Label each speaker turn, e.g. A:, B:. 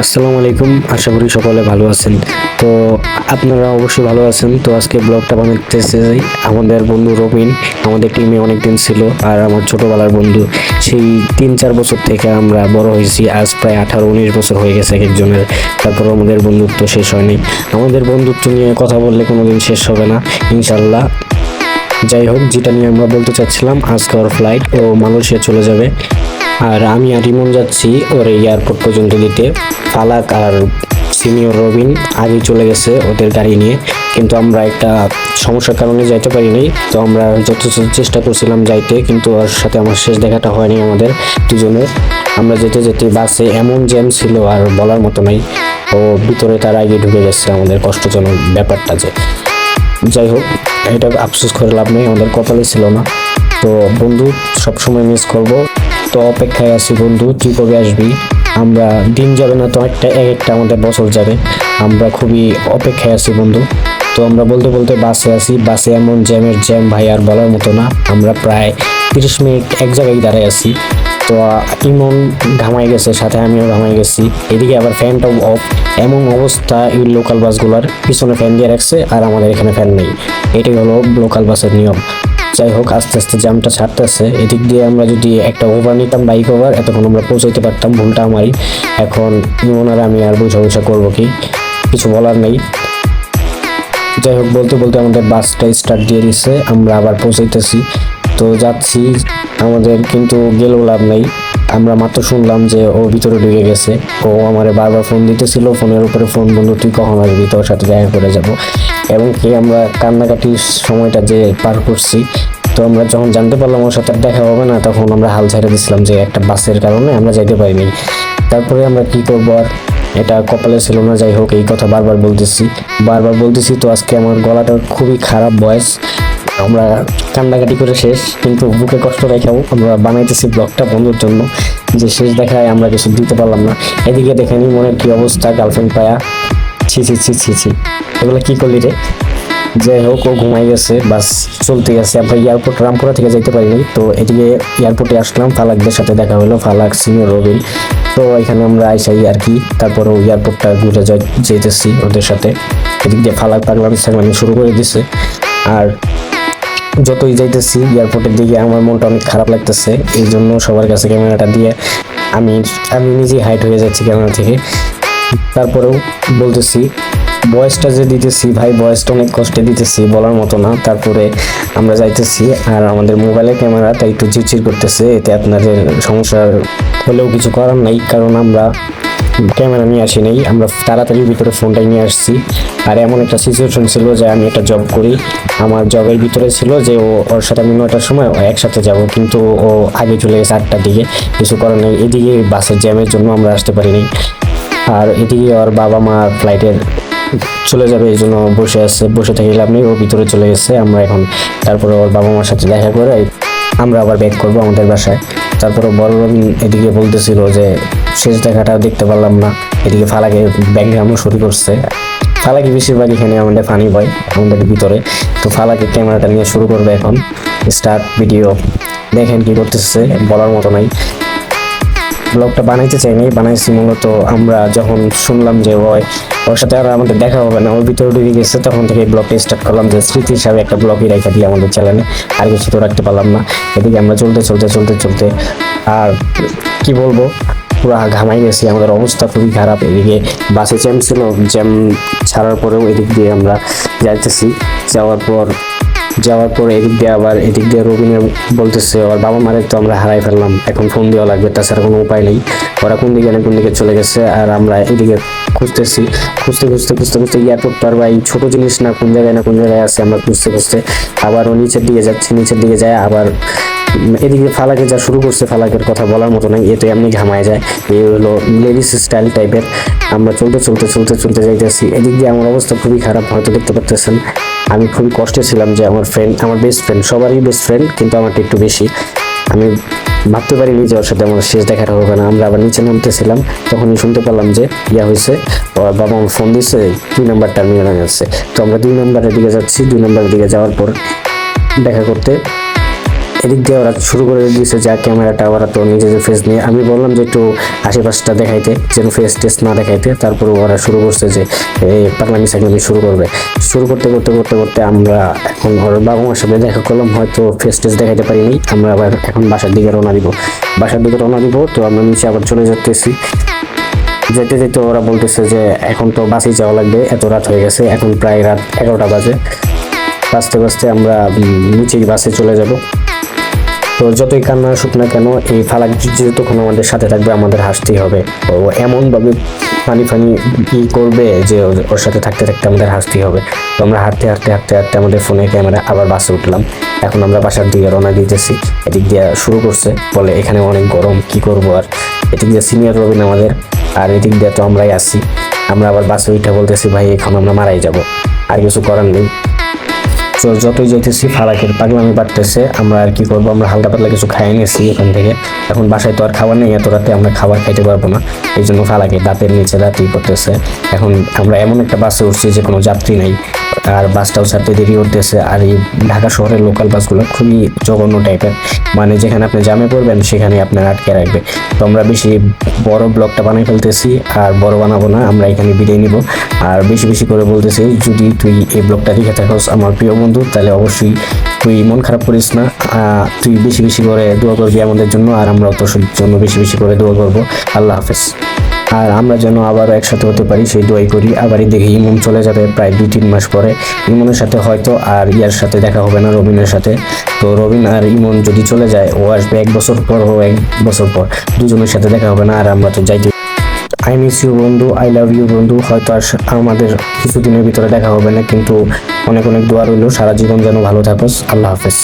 A: আসসালামু আলাইকুম, আশা করি সকলে ভালো আছেন। তো আপনারা অবশ্যই ভালো আছেন। তো আজকে ব্লগটা বানাতেছে আমাদের বন্ধু রবিন। আমাদের টিমে অনেক দিন ছিল আর আমার ছোটবেলার বন্ধু। সেই তিন চার বছর থেকে আমরা বড় হয়েছি। আজ প্রায় আঠারো, উনিশ বছর হয়ে গেছে একজনের। তারপর আমাদের বন্ধুত্ব শেষ হয়নি। আমাদের বন্ধুত্ব নিয়ে কথা বললে কোনোদিন শেষ হবে না ইনশাল্লাহ যাই হোক, যেটা নিয়ে আমরা বলতে চাচ্ছিলাম, আজকে ওর ফ্লাইট ও মালয়েশিয়া চলে যাবে। আর আমি আর ইমন যাচ্ছি ওর এয়ারপোর্ট পর্যন্ত দিতে ফালাক আর সিনিয়র রবিন আগে চলে গেছে ওদের গাড়ি নিয়ে। কিন্তু আমরা একটা সমস্যার কারণে যাইতে পারিনি তো আমরা যত চেষ্টা করছিলাম যাইতে, কিন্তু ওর সাথে আমার শেষ দেখাটা হয়নি আমাদের দুজনের। আমরা যেতে যেতে বাসে এমন জ্যাম ছিল আর বলার মতো নাই। ও ভিতরে তার আগে ঢুকে গেছে আমাদের কষ্টজনক ব্যাপারটা যে। যাই হোক, এটা আফসোস করে লাভ নেই, আমাদের কপালে ছিল না। তো বন্ধু, সবসময় মিস করব। তো অপেক্ষায় আছি বন্ধু, তুই কবে আসবি? আমরা দিন যাবে না তো একটা, এক একটা আমাদের বছর যাবে। আমরা খুবই অপেক্ষায় আছি বন্ধু। তো আমরা বলতে বলতে বাসে আছি। বাসে এমন জ্যামের জ্যাম ভাই আর বলার মতো না। আমরা প্রায় তিরিশ মিনিট এক জায়গায় দাঁড়ায় আছি। তো ইমন ঘামাই গেছে, সাথে আমিও ঘামাই গেছি। এদিকে আবার ফ্যানটাও অফ এমন অবস্থা এই লোকাল বাসগুলোর পিছনে ফ্যান দিয়ে রাখছে আর আমাদের এখানে ফ্যান নেই। এটাই হলো লোকাল বাসের নিয়ম। যাই হোক, আস্তে আস্তে জ্যামটা ছাড়তেছে। এদিক দিয়ে আমরা যদি একটা ওভার নিতাম বাইক ওভার এতক্ষণ আমরা পৌঁছাইতে পারতাম ভুলটা আমারই। এখন ইমনার আমি আর বুঝা করব কি? কিছু বলার নেই। যাই হোক, বলতে বলতে আমাদের বাসটা স্টার্ট দিয়ে দিচ্ছে আমরা আবার পৌঁছাইতেছি। তো যাচ্ছি, আমাদের কিন্তু গেলেও লাভ নেই। আমরা মাত্র শুনলাম যে ও ভিতরে ঢুকে গেছে। ও আমারে বারবার ফোন দিতেছিল ফোনের উপরে ফোন বন্ধু, তুই কখন আসবি? তোর সাথে দেখা করে যাব। এবং কি আমরা কান্নাকাটির সময়টা যে পার করছি, তো আমরা যখন জানতে পারলাম ওর সাথে দেখা হবে না, তখন আমরা হাল ছেড়ে দিছিলাম যে একটা বাসের কারণে আমরা যাইতে পারিনি। তারপরে আমরা কি করব আর? এটা কপালে ছিল না, যাই হোক, এই কথা বারবার বলতেছি। বারবার বলতেছি তো আজকে আমার গলাটা খুবই খারাপ বয়স। আমরা কান্নাকাটি করে শেষ, কিন্তু বুকে কষ্ট রেখেও আমরা বানাইতেছি ব্লগটা বন্ধুর জন্য। যে শেষ দেখায় আমরা কিছু দিতে পারলাম না। এদিকে দেখে দেখেনি মনের কি অবস্থা গার্লফ্রেন্ড পায়া। ছি ছি ছি ছি ছি। এগুলো কী করলি রে? যাই হোক, ও ঘুমাই গেছে, বাস চলতে গেছে। আমরা এয়ারপোর্ট রামপুরা থেকে যাইতে পারিনি, তো এদিকে এয়ারপোর্টে আসলাম, ফালাকদের সাথে দেখা হলো, ফালাক, সিনিয়র রবিন। তো এখানে আমরা আইসাই আর কি, তারপরে এয়ারপোর্টটা ঘুরে যাই- যেতেছি ওদের সাথে। এদিক দিয়ে ফালাক, পাগলামি সাগলামি শুরু করে দিছে। আর যতই যাইতেছি এয়ারপোর্টের দিকে আমার মনটা অনেক খারাপ লাগতেছে। এই জন্য সবার কাছে ক্যামেরাটা দিয়ে আমি আমি নিজেই হাইট হয়ে যাচ্ছি ক্যামেরা থেকে। তারপরেও বলতেছি বয়সটা যে দিতেছি ভাই বয়সটা অনেক কষ্টে দিতেছি, বলার মতো না। তারপরে আমরা যাইতেছি আর আমাদের মোবাইলের ক্যামেরাটা একটু চিরচির করতেছে। এতে আপনাদের সমস্যা হলেও কিছু করার নাই, কারণ আমরা ক্যামেরা নিয়ে আসি নাই। আমরা তাড়াতাড়ি ভিতরে ফোনটাই নিয়ে আসছি। আর এমন একটা সিচুয়েশন ছিল যে আমি একটা জব করি। আমার জবের ভিতরে ছিল যে ও, ওর সাথে আমি নয়টার সময় একসাথে যাব, কিন্তু ও আগে চলে গেছে আটটার দিকে। কিছু করার নেই। এদিকে বাসের জ্যামের জন্য আমরা আসতে পারিনি। আর এদিকে ওর বাবা মা ফ্লাইটের চলে যাবে, এই জন্য বসে আছে, বসে থেকে লাভ নেই। ও ভিতরে চলে গেছে। আমরা এখন তারপরে ওর বাবা মার সাথে দেখা করে আমরা আবার ব্যাক করব আমাদের বাসায়। তারপরে বড় রবি এদিকে বলতেছিল যে, শেষ দেখাটা দেখতে পারলাম না। এদিকে ফালাকে ব্যাকগ্রাউন্ডও শুরু করছে। ফালাকি বেশিরভাগ এখানে আমাদের ফানি বয় আমাদের ভিতরে। তো ফালাকে ক্যামেরাটা নিয়ে শুরু করবে এখন। স্টার্ট ভিডিও দেখেন কি করতেছে, বলার মতো নাই। ব্লগটা বানাইতে চাইনি, বানাইছি মূলত আমরা যখন শুনলাম যে ওই ওর সাথে আর আমাদের দেখা হবে না, ওর ভিতরে ঢুকে গেছে, তখন থেকে এই ব্লগটা স্টার্ট করলাম যে স্মৃতি হিসাবে একটা ব্লগই রেখে দিই আমাদের চ্যানেলে আর কিছু তো রাখতে পারলাম না। এদিকে আমরা চলতে চলতে চলতে চলতে আর কি বলব, পুরো ঘামাই গেছি, আমাদের অবস্থা খুবই খারাপ। এদিকে বাসে জ্যাম ছিল, জ্যাম ছাড়ার পরেও এদিক দিয়ে আমরা যাইতেছি, যাওয়ার পর যাওয়ার পর এদিক দিয়ে আবার এদিক দিয়ে রবিনের বলতেছে ওর বাবা মারে তো আমরা হারাই ফেললাম, এখন ফোন দেওয়া লাগবে, তাছাড়া কোনো উপায় নেই। ওরা কোন দিকে কোন দিকে চলে গেছে, আর আমরা এদিকে খুঁজতেছি। খুঁজতে খুঁজতে খুঁজতে খুঁজতে এয়ারপোর্ট তো আর ভাই, ছোট জিনিস না, কোন জায়গায় না কোন জায়গায় আছে আমরা খুঁজতে খুঁজতে। আবার ও নিচের দিকে যাচ্ছি, নিচের দিকে যায়, আবার এদিকে ফালাকে যা শুরু করছে, ফালাকের কথা বলার মতো নাই এতে এমনি ঘামায় যায়। এই হলো লেডিস স্টাইল টাইপের আমরা চলতে চলতে চলতে চলতে যাইতেছি। এদিক দিয়ে আমার অবস্থা খুবই খারাপ, হয়তো দেখতে পাচ্ছেন আমি খুবই কষ্টে ছিলাম যে আমার ফ্রেন্ড আমার বেস্ট ফ্রেন্ড সবারই বেস্ট ফ্রেন্ড কিন্তু আমারটা একটু বেশি। আমি ভাবতে পারিনি যে ওর সাথে আমার শেষ দেখাটা হবে না। আমরা আবার নিচে নামতেছিলাম তখনই শুনতে পেলাম যে ইয়া হয়েছে বাবা আমার ফোন দিয়েছে দুই নম্বর টার্মিনাল আছে। তো আমরা দুই নম্বরের দিকে যাচ্ছি, দুই নম্বরের দিকে যাওয়ার পর দেখা করতে এদিক দিয়ে ওরা শুরু করে দিয়েছে যা ক্যামেরাটা ওরা তো নিজেদের ফেস নিয়ে। আমি বললাম যে, একটু আশেপাশটা দেখাইতে, যেন ফেস টেস্ট না দেখাইতে। তারপরে ওরা শুরু করছে যে, এই পাগলামি সাগলামি শুরু করবে। শুরু করতে করতে করতে করতে আমরা এখন ওর বাবা মার সাথে দেখা করলাম, হয়তো ফেস টেস্ট দেখাইতে পারিনি। আমরা আবার এখন বাসার দিকে রওনা দিব। বাসার দিকে রওনা দিব, তো আমরা নিচে আবার চলে যেতেছি যেতে যেতে ওরা বলতেছে যে, এখন তো বাসে যাওয়া লাগবে, এত রাত হয়ে গেছে, এখন প্রায় রাত এগারোটা বাজে। বাঁচতে বাঁচতে আমরা নিচেই বাসে চলে যাব। তো যতই কান্না আসুক না কেন, এই ফালাক যতক্ষণ আমাদের সাথে থাকবে, আমাদের হাসতেই হবে। ও এমনভাবে ফানি ফানি ই করবে যে ওর- সাথে থাকতে থাকতে আমাদের হাসতেই হবে। তো আমরা হাঁটতে হাঁটতে হাঁটতে হাঁটতে আমাদের ফোনে ক্যামেরা আবার বাসে উঠলাম। এখন আমরা বাসার দিকে রওনা দিতেছি। এদিক দিয়ে শুরু করছে। বলে এখানে অনেক গরম, কি করব আর? এদিক দিয়ে সিনিয়র রবিন আমাদের। আর এদিক দিয়ে তো আমরাই আসি আমরা আবার বাসে উঠে বলতেছি, ভাই, এখন আমরা মারাই যাব। আর কিছু করার নেই। তো যতই যাইতেছি, ফারাকের পাগলামি বাড়তেছে, আমরা আর কি করব? আমরা হালকা পাতলা কিছু খাই নিয়েছি এখান থেকে। এখন বাসায় তো আর খাবার নেই, এত রাতে আমরা খাবার খাইতে পারব না। এই জন্য ফালাকে দাঁতের নিচে দাঁতই করতেছে। এখন আমরা এমন একটা বাসে উঠছি যে কোনো যাত্রী নেই। আর বাসটাও ছাড়তে দেরি করতেছে। আর এই ঢাকা শহরের লোকাল বাসগুলো খুবই জঘন্য টাইপের মানে যেখানে আপনি জামে পড়বেন সেখানে আপনার আটকে রাখবে। তো আমরা বেশি বড় ব্লগটা বানিয়ে ফেলতেছি, আর বড় বানাবো না, আমরা এখানে বিদায় নিব। আর বেশি বেশি করে বলতেছি, যদি তুই এই ব্লগটা দেখে থাকস আমার প্রিয় বন্ধু, তাহলে অবশ্যই তুই মন খারাপ করিস না। তুই বেশি বেশি করে দোয়া করবি আমাদের জন্য, আর আমরাও তোর জন্য বেশি বেশি করে দোয়া করব। আল্লাহ হাফেজ। আর আমরা যেন আবার একসাথে হতে পারি, সেই দোয়াই করি। আবারই দেখি ইমন চলে যাবে প্রায় দুই, তিন মাস পরে। ইমনের সাথে হয়তো আর ইয়ার সাথে দেখা হবে না, রবিনের সাথে। তো রবিন আর ইমন যদি চলে যায়, ও আসবে এক বছর পর ও এক বছর পর। দুজনের সাথে দেখা হবে না, আর আমরা তো যাইতে আই মিস ইউ বন্ধু আই লাভ ইউ বন্ধু। হয়তো আর আমাদের কিছুদিনের ভিতরে দেখা হবে না, কিন্তু অনেক অনেক দোয়া রইল। সারা জীবন যেন ভালো থাকোস আল্লাহ হাফেজ।